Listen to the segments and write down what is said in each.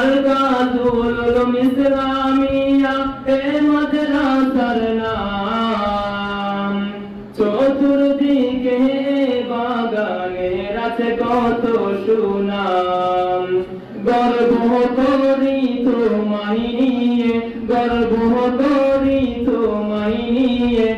মার্কাতুল উলুম ইসলামিয়া এ মাদ্রাসার নাম। চতুর্দিকে বাগানের আছে কত সুনাম। গর্ব করি তোমায় নিয়ে, গর্ব তোমায় নিয়ে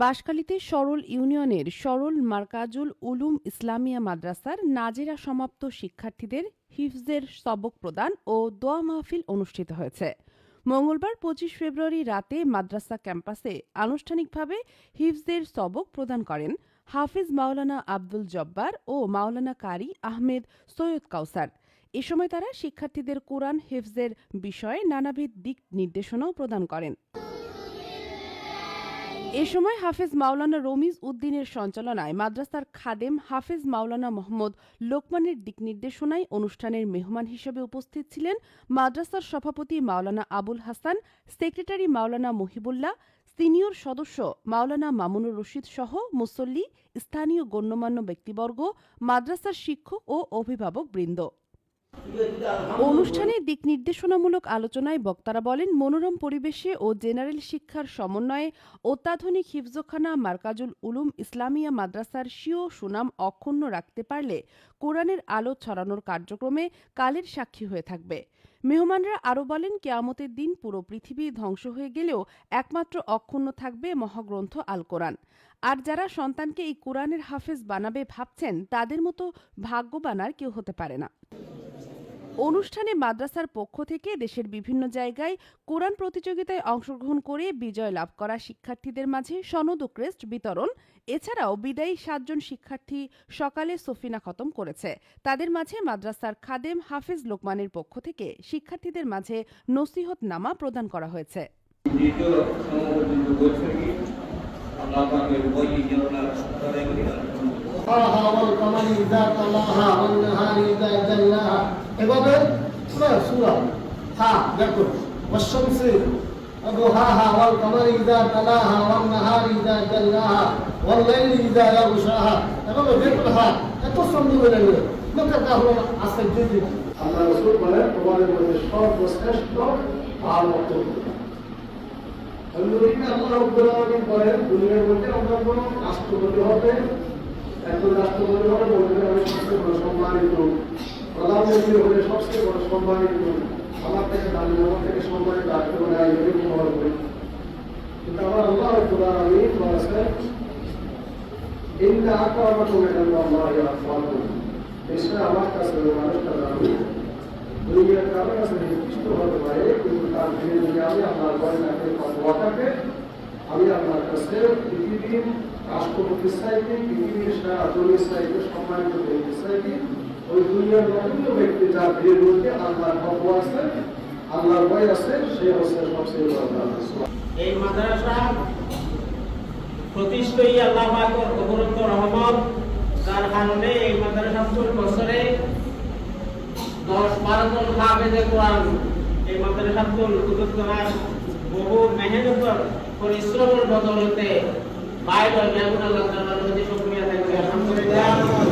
বাঁশখালীতে সরল ইউনিয়নের সরল মার্কাজুল উলুম ইসলামিয়া মাদ্রাসার নাজেরা সমাপ্ত শিক্ষার্থীদের হিফজের সবক প্রদান ও দোয়া মাহফিল অনুষ্ঠিত হয়েছে। মঙ্গলবার পঁচিশ ফেব্রুয়ারি রাতে মাদ্রাসা ক্যাম্পাসে আনুষ্ঠানিকভাবে হিফজের সবক প্রদান করেন হাফিজ মাওলানা আব্দুল জব্বার ও মাওলানা কারি আহমেদ সৈয়দ কাউসার। এ সময় তারা শিক্ষার্থীদের কোরআন হিফজের বিষয়ে নানাবিধ দিক নির্দেশনাও প্রদান করেন। এ সময় হাফেজ মাওলানা রমিজ উদ্দিনের সঞ্চালনায় মাদ্রাসার খাদেম হাফেজ মাওলানা মোহাম্মদ লোকমানের দিক নির্দেশনায় অনুষ্ঠানের মেহমান হিসেবে উপস্থিত ছিলেন মাদ্রাসার সভাপতি মাওলানা আবুল হাসান, সেক্রেটারি মাওলানা মহিবুল্লাহ, সিনিয়র সদস্য মাওলানা মামুনুর রশিদ সহ মুসল্লি, স্থানীয় গণ্যমান্য ব্যক্তিবর্গ, মাদ্রাসার শিক্ষক ও অভিভাবক বৃন্দ অনুষ্ঠানে দিক নির্দেশনামূলক আলোচনায় বক্তারা বলেন, মনোরম পরিবেশে ও জেনারেল শিক্ষার সমন্বয়ে অত্যাধুনিক হিফজখানা, মার্কাজুল উলুম, ইসলামিয়া মাদ্রাসার স্বীয় সুনাম অক্ষুণ্ণ রাখতে পারলে কোরআনের আলো ছড়ানোর কার্যক্রমে কালের সাক্ষী হয়ে থাকবে। মেহমানরা আরও বলেন, কেয়ামতের দিন পুরো পৃথিবী ধ্বংস হয়ে গেলেও একমাত্র অক্ষুণ্ণ থাকবে মহাগ্রন্থ আল কোরআন। আর যারা সন্তানকে এই কোরআনের হাফেজ বানাবে ভাবছেন, তাদের মতো ভাগ্যবান আর কেউ হতে পারে না। অনুষ্ঠানে মাদ্রাসার পক্ষ থেকে দেশের বিভিন্ন জায়গায় কোরআন প্রতিযোগিতায় অংশগ্রহণ করে বিজয় লাভ করা শিক্ষার্থীদের মাঝে সনদ ও ক্রেস্ট বিতরণ এছাড়াও বিদায়ী সাতজন শিক্ষার্থী সকালে সফিনা খতম করেছে তাদের মাঝে মাদ্রাসার খাদেম হাফেজ লোকমানের পক্ষ থেকে শিক্ষার্থীদের মাঝে নসিহত নামা প্রদান করা হয়েছে দ্বিতীয় সমবর্তিত বৈঠকে আল্লাহ পাকের বই যেন তাদের طه والقمر إذا طلاها والنهار إذا جلاها এভাবে পুরো সূরা হ্যাঁ দেখো والشمس وضحاها والقمر إذا تلاها والنهار إذا جلاها والليل إذا يغشاها এভাবে দেখো হ্যাঁ এত সুন্দর হয়ে গেল লোকের কাছে আসতে যদি আল্লাহ রাসূল বলেন তোমাদের মধ্যে সর্বশ্রেষ্ঠ আর মত অন্যদিকে আল্লাহ রব্বুল আলামিন বলেন দুনিয়ার মধ্যে অন্যান্য রাষ্ট্রপতি হবে একজন রাষ্ট্রপতি হবে বলতে হবে সবচেয়ে বড় সম্মানিত সম্মানিত কিন্তু আমার আল্লাহ এসে আমার কাছে মানুষটা কাছে নির্দিষ্ট হতে পারে, কিন্তু তার বিরুদ্ধে আমি আমার গয়নাকে ফতোয়াটাকে আমি আপনার কাছে পৃথিবীর রাষ্ট্রপতি চাইতে পৃথিবীর সারা জমি চাইতে সম্মানিত ওই দুনিয়ার নতুন ব্যক্তি যার বিরুদ্ধে আল্লাহর ফতোয়া আছে, আল্লাহর ভয় আছে, সে হচ্ছে সবচেয়ে বড়। এই মাদ্রাসা প্রতিষ্ঠই আল্লাহ পাকের অপরন্ত রহমত, যার কারণে এই মাদ্রাসা চল বছরে দশ বারো জন হাফেজে কোরআন এই মাদ্রাসা চল উদ্যোক্তার বহু মেহনতর পরিশ্রমের বদলতে বাইরে মেহগুন আল্লাহ তাআলার প্রতি শুকরিয়া আলহামদুলিল্লাহ।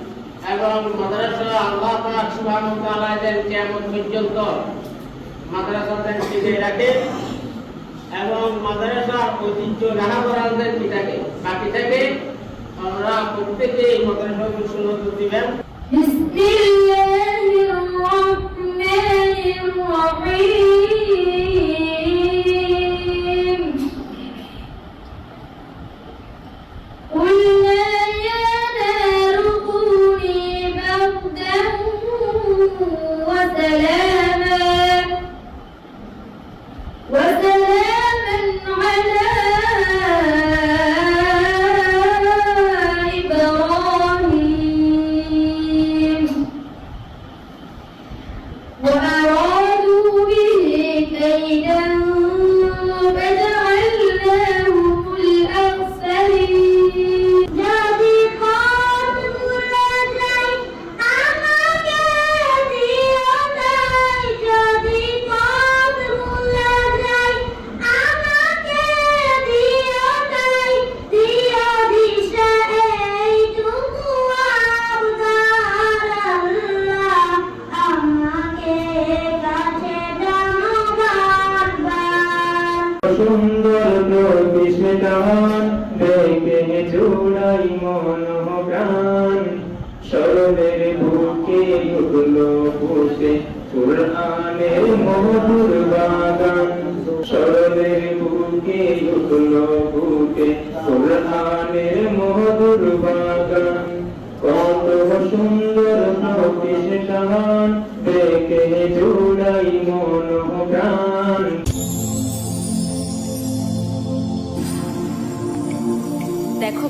এবং মাদ্রাসা আল্লাহ পাক সুবহানাহু তাআলা এর কিয়ামত পর্যন্ত মাদ্রাসাতে টিকে রাখে এবং মাদ্রাসা ঐতিহ্য রাহা করাদের কি থাকে, বাকি থাকে। আমরা প্রত্যেকে এই মাদ্রাসাগুলো দিবেন। Thank. দেখে জোড়াই মন প্রাণ সরবের বুকে উঠল বসে কোরআনের মধুর বাগান। সরবের বুকে উঠল বুকে কোরআনের